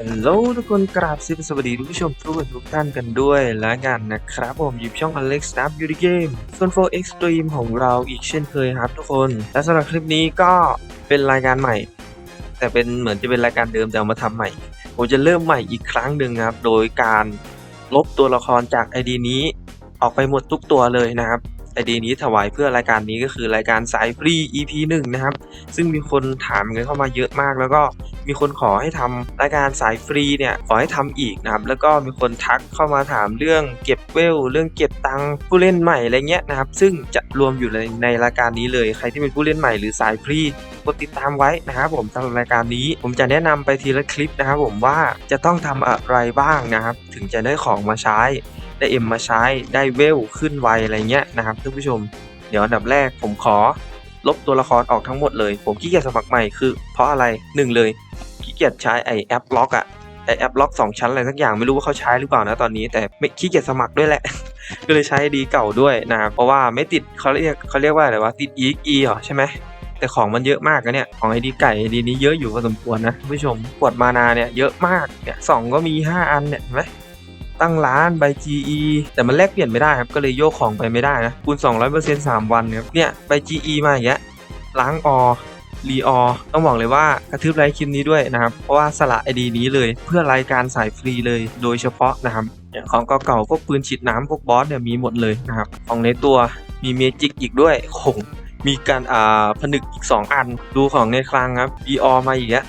ฮัลโหลทุกคนกราบสวัสดีทุกผู้ชมทุกคนทุกท่านกันด้วยแล้วกันนะครับผมยู่ช่อง Alex Snap You The Game ส่วน4 Extreme ของเราอีกเช่นเคยครับทุกคน และสำหรับคลิปนี้ก็เป็นรายการใหม่ แต่เป็นเหมือนจะเป็นรายการเดิมแต่เอามาทำใหม่ ผมจะเริ่มใหม่อีกครั้งหนึ่งครับ โดยการลบตัวละครจาก ID นี้ ออกไปหมดทุกตัวเลยนะครับ ID นี้ถวายเพื่อรายการนี้ก็คือรายการสายฟรี EP 1 นะครับ ซึ่งมีคนถามกันเข้ามาเยอะมาก แล้วก็มีคนขอให้ทำรายการสายฟรีเนี่ยขอให้ทำอีกนะครับ แล้วก็มีคนทักเข้ามาถามเรื่องเก็บเวล เรื่องเก็บตังค์ผู้เล่นใหม่อะไรเงี้ยนะครับ ซึ่งจะรวมอยู่ในในรายการนี้เลย ใครที่เป็นผู้เล่นใหม่หรือสายฟรี ดติดตามไว้นะครับผมสำหรับรายการนี้ ผมจะแนะนำไปทีละคลิปนะครับผมว่าจะต้องทำอะไรบ้างนะครับ ถึงจะได้ของมาใช้ ได้เอ็มมาใช้ได้เวลขึ้นไวอะไรเงี้ยนะครับท่านผู้ชม เดี๋ยวอันดับแรกผมขอ ลบตัวละครออกทั้งหมดเลย ผมขี้เกียจสมัครใหม่คือ เพราะอะไรหนึ่งเลยขี้เกียจใช้ไอแอปล็อกอะไอแอปล็อกสองชั้นอะไรสักอย่างไม่รู้ว่าเขาใช้หรือเปล่านะตอนนี้ แต่ไม่ขี้เกียจสมัครด้วยแหละ ก็เลยใช้ดีเก่าด้วยนะเพราะว่าไม่ติดเขาเรียกเขาเรียกว่าอะไรวะติด EXE เหรอใช่ไหม แต่ของมันเยอะมากนะเนี่ย ของไอดีไก่ไอดีนี้เยอะอยู่พอสมควรนะผู้ชมกดมานาเนี่ยเยอะมากเนี่ยสองก็มี 5 อันเนี่ยเห็นไหมตั้งร้านใบ GE แต่มันแลกเปลี่ยนไม่ได้ครับก็เลยโยกของไปไม่ได้นะคูณ 200% 3 วันครับเนี่ยใบ GE มาอย่างเงี้ยล้างอรีออต้องบอกเลยว่ากระทืบไลค์คลิปนี้ด้วยนะครับ เพราะว่าสละไอดีนี้เลยเพื่อรายการสายฟรีเลยโดยเฉพาะนะครับของเก่าๆพวกปืนฉีดน้ำพวกบอสเนี่ยมีหมดเลยนะครับของในตัวมีเมจิกอีกด้วยโอ้โห มีการอ่าผนึกอีก 2 อัน ดูของในคลังครับบีออมาอีกแล้ว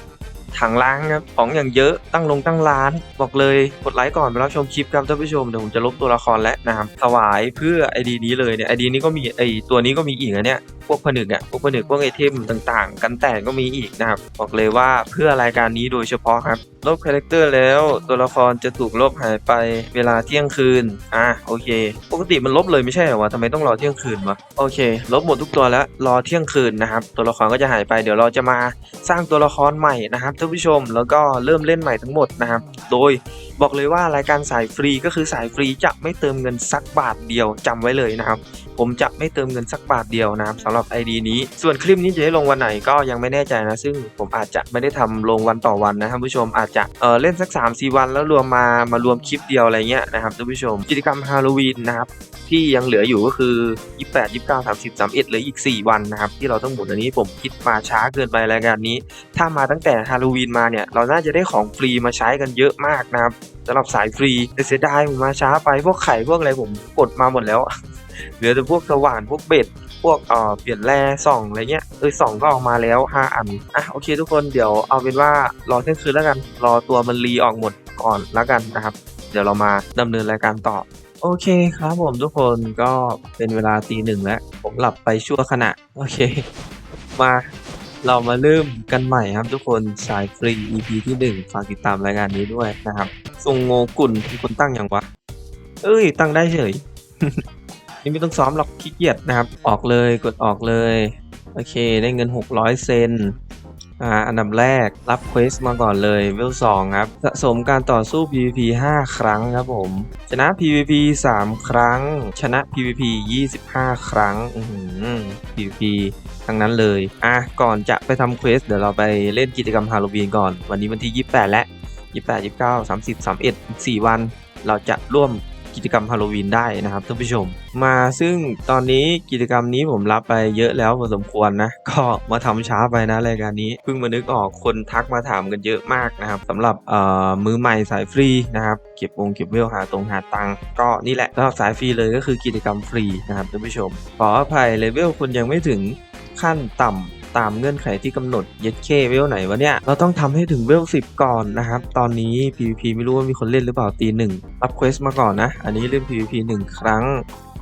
ถังล้างครับของอย่างเยอะตั้งลงตั้งร้าน บอกเลยกดไลค์ก่อนไปรับชมคลิปครับท่านผู้ชมเดี๋ยวผมจะลบตัวละครแล้วนะครับถวายเพื่อไอดีนี้เลยเนี่ยไอดีนี้ก็มีไอตัวนี้ก็มีอีกนะเนี่ย พวกผนึกอะพวกผนึกพวกไอเทมต่างๆ กันแตกก็มีอีกนะครับ บอกเลยว่าเพื่อรายการนี้โดยเฉพาะครับลบคาแรคเตอร์แล้วตัวละครจะถูกลบหายไปเวลาเที่ยงคืน อะโอเค ปกติมันลบเลยไม่ใช่เหรอวะทำไมต้องรอเที่ยงคืนวะโอเค ลบหมดทุกตัวแล้วรอเที่ยงคืนนะครับ ตัวละครก็จะหายไปเดี๋ยวเราจะมาสร้างตัวละครใหม่นะครับท่านผู้ชมแล้วก็เริ่มเล่นใหม่ทั้งหมดนะครับ โดยบอกเลยว่ารายการสายฟรีก็คือสายฟรีจะไม่เติมเงินสักบาทเดียวจำไว้เลยนะครับ ผมจะไม่เติมเงินสักบาทเดียวนะครับสำหรับ ID นี้ ส่วนคลิปนี้จะได้ลงวันไหนก็ยังไม่แน่ใจนะ ซึ่งผมอาจจะไม่ได้ทำลงวันต่อวันนะท่านผู้ชมอาจจะเออเล่นสัก3 4วันแล้วรวมมามารวมคลิปเดียวอะไรเงี้ยนะครับท่านผู้ชมกิจกรรมฮาโลวีนนะครับที่ยังเหลืออยู่ก็คือ 28 29 30 31เหลืออีก 4 วันนะครับที่เราต้องหมุนอันนี้ผมคิดมาช้าเกินไปรายการนี้ ถ้ามาตั้งแต่ฮาโลวีนมาเนี่ยเราน่าจะได้ของฟรีมาใช้กันเยอะมากนะครับสำหรับสายฟรีแต่เสียดายผมมาช้าไปพวกไข่พวกอะไรผมกดมาหมดแล้ว เหลือแต่พวกสว่านพวกเบ็ด พวกเอ่อเปลี่ยนแร่ส่องอะไรเงี้ยเออส่องก็ออกมาแล้ว5อันอะโอเคทุกคนเดี๋ยวเอาเป็นว่ารอเที่ยงคืนแล้วกัน รอตัวมันรีออกหมดก่อนแล้วกันนะครับ เดี๋ยวเรามาดำเนินรายการต่อโอเคครับผมทุกคนก็เป็นเวลาตีหนึ่งแล้ว ผมหลับไปชั่วขณะ โอเค มาเรามาเริ่มกันใหม่ครับทุกคนสายฟรี EP ที่หนึ่งฝากติดตามรายการนี้ด้วยนะครับทรงโงกุลเป็นคนตั้งอย่างวะ เอ้ย ตั้งได้เฉย นี่ไม่ต้องซ้อมหรอกขี้เกียจนะครับ ออกเลยกดออกเลย โอเค ได้เงิน 600 เซนอ่าอันดับแรกรับเควสมาก่อนเลยเวลสองครับสะสมการต่อสู้ PVP 5 ครั้งครับผม ชนะ PVP 3 ครั้ง ชนะ PVP 25 ครั้งอือหือ PVP ทั้งนั้นเลยอะก่อนจะไปทำเควสเดี๋ยวเราไปเล่นกิจกรรมฮาโลวีนก่อน วันนี้วันที่ 28 และ 28 29 30 31 4 วัน เราจะร่วม กิจกรรมฮาโลวีนได้นะครับท่านผู้ชม มาซึ่งตอนนี้กิจกรรมนี้ผมรับไปเยอะแล้วพอสมควรนะ ก็มาทำช้าไปนะรายการนี้เพิ่งมานึกออกคนทักมาถามกันเยอะมากนะครับสำหรับเอ่อมือใหม่สายฟรีนะครับเก็บวงเก็บเวลหาตรงหาตังก็นี่แหละสำหรับสายฟรีเลยก็คือกิจกรรมฟรีนะครับท่านผู้ชมขออภัยเลเวลคุณยังไม่ถึงขั้นต่ำ ตามเงื่อนไขที่กำหนดเย็ดเคเวลไหนวะเนี่ย เราต้องทำให้ถึงเวล10ก่อนนะครับ ตอนนี้ PVP ไม่รู้ว่ามีคนเล่นหรือเปล่าตีหนึ่งรับเควสมาก่อนนะ อันนี้เล่น PVP 1 ครั้ง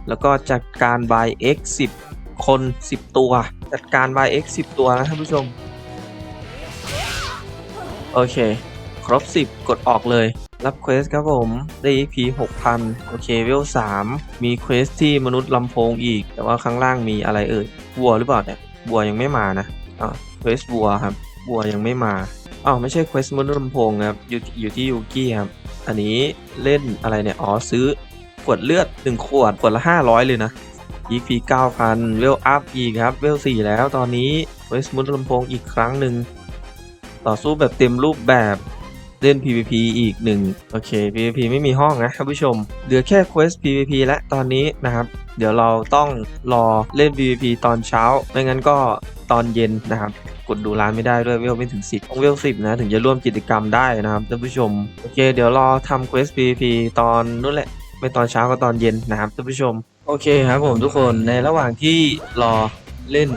แล้วก็จัดการ by X 10 คน 10 ตัว จัดการ by X 10 ตัวนะท่านผู้ชม โอเค ครบ 10 กดออกเลยรับเควสครับผมได้ EP 6,000 โอเคเวล3มีเควสที่มนุษย์ลำโพงอีก แต่ว่าข้างล่างมีอะไรเอ่ยวัวหรือเปล่าเนี่ย วัวยังไม่มานะอ่าเควสวัวครับวัวยังไม่มาอ้าวไม่ใช่เควสมนุษย์ลำโพงครับอยู่อยู่ที่ยูกี้ครับ อันนี้เล่นอะไรเนี่ย อ๋อซื้อขวดเลือด1ขวดขวดละ500เลยนะ EP 9,000เวลอัพอีกครับ เวล4แล้วตอนนี้เวสมุนลำโพงอีกครั้งหนึ่งต่อสู้แบบเต็มรูปแบบเล่น PVP อีกหนึ่งโอเค PVP ไม่มีห้องนะท่านผู้ชม เหลือแค่ Quest PVP และตอนนี้นะครับ เดี๋ยวเราต้องรอเล่น PVP ตอนเช้า ไม่งั้นก็ตอนเย็นนะครับ กดดูร้านไม่ได้ด้วยเวลไม่ถึง 10ต้องเวล10 นะ ถึงจะร่วมกิจกรรมได้นะครับท่านผู้ชม โอเค เดี๋ยวรอทำ Quest PVP ตอนนู้นแหละ ไม่ตอนเช้าก็ตอนเย็นนะครับท่านผู้ชม โอเคครับผมทุกคนในระหว่างที่รอเล่น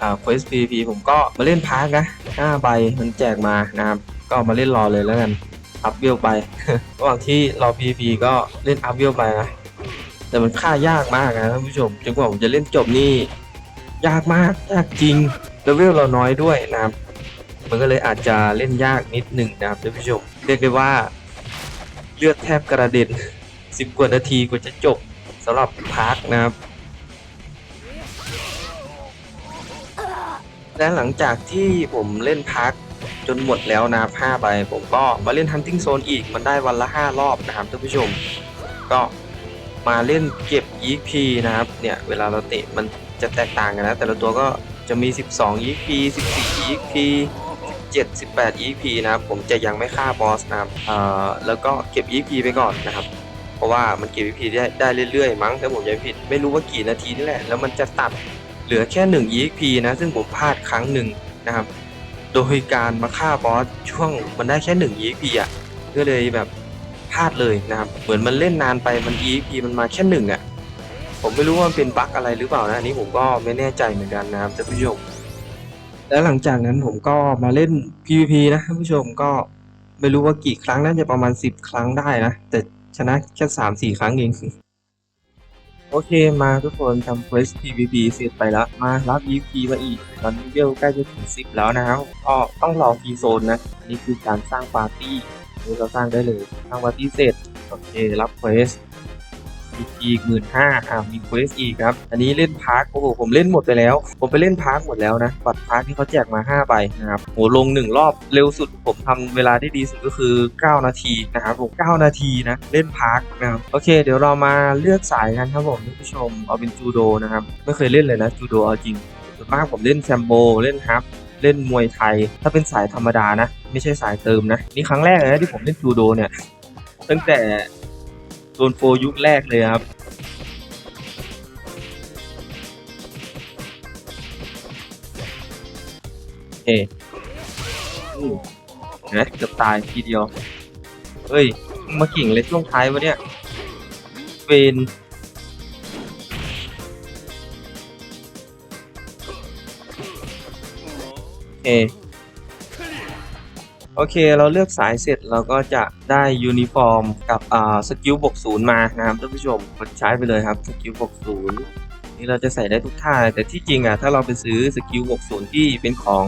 อ่า Quest PVP ผมก็มาเล่นพาร์กนะ5ใบมันแจกมานะครับ ก็มาเล่นรอเลยแล้วกันอัพเวลไป ระหว่างที่รอ PVP ก็เล่นอัพเวลไปนะ แต่มันค่ายากมากนะท่านผู้ชมจนกว่าผมจะเล่นจบนี่ยากมากยากจริงแล้วเวลเราน้อยด้วยนะครับมันก็เลยอาจจะเล่นยากนิดหนึ่งนะครับท่านผู้ชมเรียกได้ว่าเลือดแทบกระเด็นสิบกว่านาทีกว่าจะจบสำหรับพาร์คนะครับและหลังจากที่ผมเล่นพาร์คจนหมดแล้วนะครับ5ใบผมก็มาเล่น Hunting Zone อีกมันได้วันละ 5 รอบนะครับท่านผู้ชม ก็ มาเล่นเก็บ EXP นะครับ เนี่ยเวลาเราเตะมันจะแตกต่างกันนะ แต่ละตัวก็จะมี 12 EXP 14 EXP 17 18 EXP นะครับผมจะยังไม่ฆ่าบอสนะครับเอ่อแล้วก็เก็บ EXP ไปก่อนนะครับ เพราะว่ามันเก็บ EXP ได้ได้เรื่อยๆมั้งถ้าผมจำไม่ผิดไม่รู้ว่ากี่นาทีนี่แหละแล้วมันจะตัดเหลือแค่1 EXP นะซึ่งผมพลาดครั้งหนึ่งนะครับ โดยการมาฆ่าบอสช่วงมันได้แค่1 EXP อะก็เลยแบบ พลาดเลยนะครับ เหมือนมันเล่นนานไปมัน EXP มันมาแค่หนึ่งอะ ผมไม่รู้ว่ามันเป็นบั๊กอะไรหรือเปล่านะอันนี้ผมก็ไม่แน่ใจเหมือนกันนะครับท่านผู้ชม แล้วหลังจากนั้นผมก็มาเล่น PVP นะท่านผู้ชมก็ไม่รู้ว่ากี่ครั้งน่าจะประมาณ 10 ครั้งได้นะ แต่ชนะแค่3-4 ครั้งเอง โอเคมาทุกคนทำเฟส PVP เสร็จไปแล้ว มารับ EVP มาอีก ตอนนี้เวลใกล้จะถึง 10 แล้วนะครับก็ต้องรอฟรีโซนนะ นี่คือการสร้างปาร์ตี้นี่เราสร้างได้เลย สร้างปาร์ตี้เสร็จ โอเครับเฟส กอีกหมื่นห้าอ่ามีเควสอีกครับ อันนี้เล่นพาร์คโอ้โหผมเล่นหมดไปแล้ว ผมไปเล่นพาร์คหมดแล้วนะ บัตรพาร์คที่เขาแจกมา 5 ใบนะครับโหลง 1 รอบเร็วสุด ผมทำเวลาได้ดีสุดก็คือ 9 นาทีนะครับผม9นาทีนะเล่นพาร์คนะครับโอเค เดี๋ยวเรามาเลือกสายกันครับผมท่านผู้ชมเอาเป็นจูโดนะครับไม่เคยเล่นเลยนะจูโดเอาจริงส่วนมากผมเล่นแซมโบเล่นฮับเล่นมวยไทย ถ้าเป็นสายธรรมดานะ ไม่ใช่สายเติมนะนี่ครั้งแรกเลยนะที่ผมเล่นจูโดเนี่ยตั้งแต่ โซนโฟยุคแรกเลยครับ เออืมเห็นไหมเกือบตายทีเดียว เฮ้ย มากิ่งเลยช่วงท้ายวะเนี่ย เวนโอเค โอเคเราเลือกสายเสร็จเราก็จะได้ยูนิฟอร์มกับอ่าสกิลบวกศูนย์มานะครับท่านผู้ชมกดใช้ไปเลยครับสกิลบวกศูนย์นี่เราจะใส่ได้ทุกท่า แต่ที่จริงอะถ้าเราไปซื้อสกิลบวกศูนย์ที่เป็นของ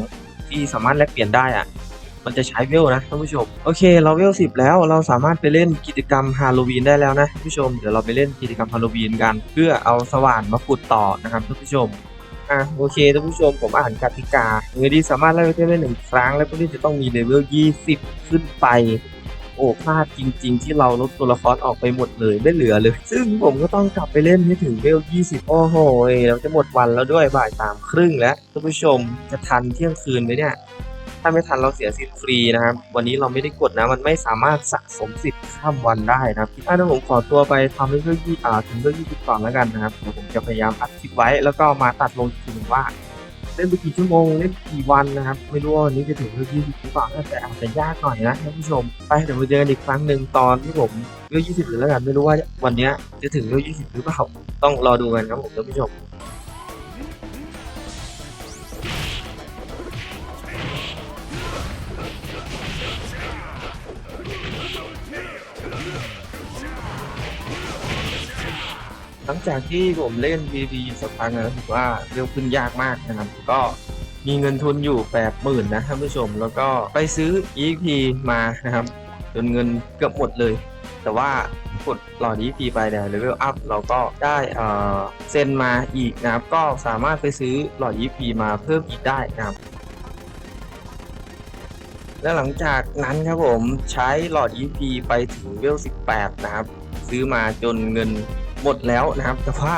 ที่สามารถแลกเปลี่ยนได้อะมันจะใช้เวลนะท่านผู้ชมโอเคเราเวลสิบแล้วเราสามารถไปเล่นกิจกรรมฮาโลวีนได้แล้วนะท่านผู้ชมเดี๋ยวเราไปเล่นกิจกรรมฮาโลวีนกัน เพื่อเอาสว่านมาขุดต่อนะครับท่านผู้ชม อะโอเคท่านผู้ชมผมอ่านกติกาเงินดีสามารถไล่ไปเที่ยวได้หนึ่งครั้ง และผู้เล่นจะต้องมีเลเวล 20 ขึ้นไป โอ้พลาดจริง ๆ ที่เราลดตัวละครออกไปหมดเลยไม่เหลือเลย ซึ่งผมก็ต้องกลับไปเล่นให้ถึงเวล 20 โอ้โหเราจะหมดวันแล้วด้วยบ่ายสามครึ่งแล้วท่านผู้ชมจะทันเที่ยงคืนไหมเนี่ย ถ้าไม่ทันเราเสียสิทธิ์ฟรีนะครับ วันนี้เราไม่ได้กดนะ มันไม่สามารถสะสมสิทธิ์ข้ามวันได้นะครับอะเดี๋ยวผมขอตัวไปทำให้เรื่องยี่อ่าถึงเรื่องยี่สิบก่อนแล้วกันนะครับเดี๋ยวผมจะพยายามอัดคลิปไว้ แล้วก็มาตัดลงทีนึงว่าเล่นไปกี่ชั่วโมงเล่นกี่วันนะครับ ไม่รู้ว่าวันนี้จะถึงเรื่องยี่สิบหรือเปล่าแต่อาจจะยากหน่อยนะท่านผู้ชมไปเดี๋ยวมาเจอกันอีกครั้งหนึ่งตอนที่ผมเรื่องยี่สิบหรือแล้วกันไม่รู้ว่าวันนี้จะถึงเรื่องยี่สิบหรือเปล่าต้องรอดูกันครับผมท่านผู้ชม จากที่ผมเล่น VP สักพักนะถือว่าเร็วขึ้นยากมากนะครับ ก็มีเงินทุนอยู่แปดหมื่นนะท่านผู้ชม แล้วก็ไปซื้อ EP มานะครับจนเงินเกือบหมดเลย แต่ว่ากดหลอด EXP ไปเนี่ยเลเวลอัพเราก็ได้เอ่อเซ็นมาอีกนะครับ ก็สามารถไปซื้อหลอด EXP มาเพิ่มอีกได้นะครับและหลังจากนั้นครับผมใช้หลอด EP ไปถึงเวล18 นะครับ ซื้อมาจนเงิน หมดแล้วนะครับ แต่ว่า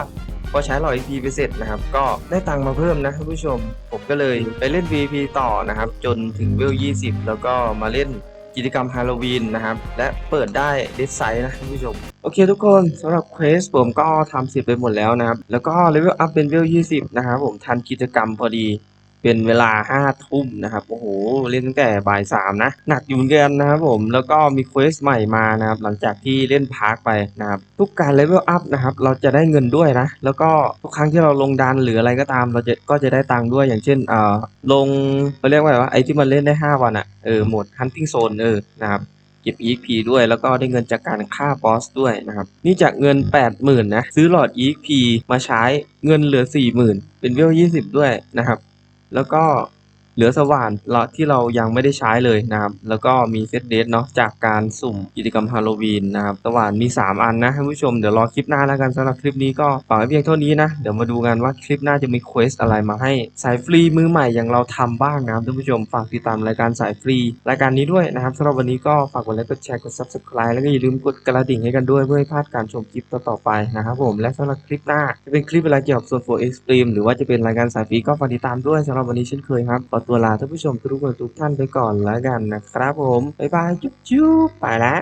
พอใช้หลอด EP ไปเสร็จนะครับ ก็ได้ตังค์มาเพิ่มนะท่านผู้ชม ผมก็เลยไปเล่น VP ต่อนะครับ จนถึงเวล 20 แล้วก็มาเล่นกิจกรรมฮาโลวีนนะครับ และเปิดได้เดซไซน์นะท่านผู้ชม โอเคทุกคนสำหรับเควสผมก็ทำเสร็จไปหมดแล้วนะครับ แล้วก็เลเวลอัพเป็นเวล 20 นะครับผมทันกิจกรรมพอดี เป็นเวลาห้าทุ่มนะครับ โอ้โห เล่นตั้งแต่บ่ายสามนะ หนักอยู่เหมือนกันนะครับผม แล้วก็มีเควสใหม่มานะครับ หลังจากที่เล่นพาร์คไปนะครับ ทุกการเลเวลอัพนะครับ เราจะได้เงินด้วยนะ แล้วก็ทุกครั้งที่เราลงดันหรืออะไรก็ตาม เราจะก็จะได้ตังค์ด้วย อย่างเช่น เอ่อ ลงเขาเรียกว่าอะไรวะ ไอที่มันเล่นได้ 5 วันอะ่ะเออโหมด hunting zone เออ นะครับเก็บ EXP ด้วยแล้วก็ได้เงินจากการฆ่าบอสด้วยนะครับ นี่จากเงิน 80,000นะซื้อหลอด EXP มาใช้เงินเหลือ 40,000 เป็นเวล 20 ด้วยนะครับ แล้วก็ เหลือสว่านเราที่เรายังไม่ได้ใช้เลยนะครับ แล้วก็มีเซตเดทเนาะจากการสุ่มกิจกรรมฮาโลวีนนะครับ สว่านมี 3 อันนะท่านผู้ชม เดี๋ยวรอคลิปหน้าแล้วกันสำหรับคลิปนี้ก็ฝากไว้เพียงเท่านี้นะ เดี๋ยวมาดูกันว่าคลิปหน้าจะมีเควสอะไรมาให้สายฟรีมือใหม่อย่างเราทำบ้างนะครับท่านผู้ชม ฝากติดตามรายการสายฟรี รายการนี้ด้วยนะครับสำหรับวันนี้ก็ฝากกดไลค์ กดแชร์ กด subscribe แล้วก็อย่าลืมกดกระดิ่งให้กันด้วยเพื่อไม่พลาดการชมคลิปต่อๆไปนะครับผม และสำหรับคลิปหน้าจะเป็นคลิปอะไรเกี่ยวกับโซน4 Extreme หรือว่าจะเป็นรายการสายฟรีก็ฝากติดตามด้วยสำหรับวันนี้เช่นเคยครับขอตัวลาท่านผู้ชมทุกคนทุกท่านไปก่อนแล้วกันนะครับผม บ๊ายบายจุ๊บๆไปแล้ว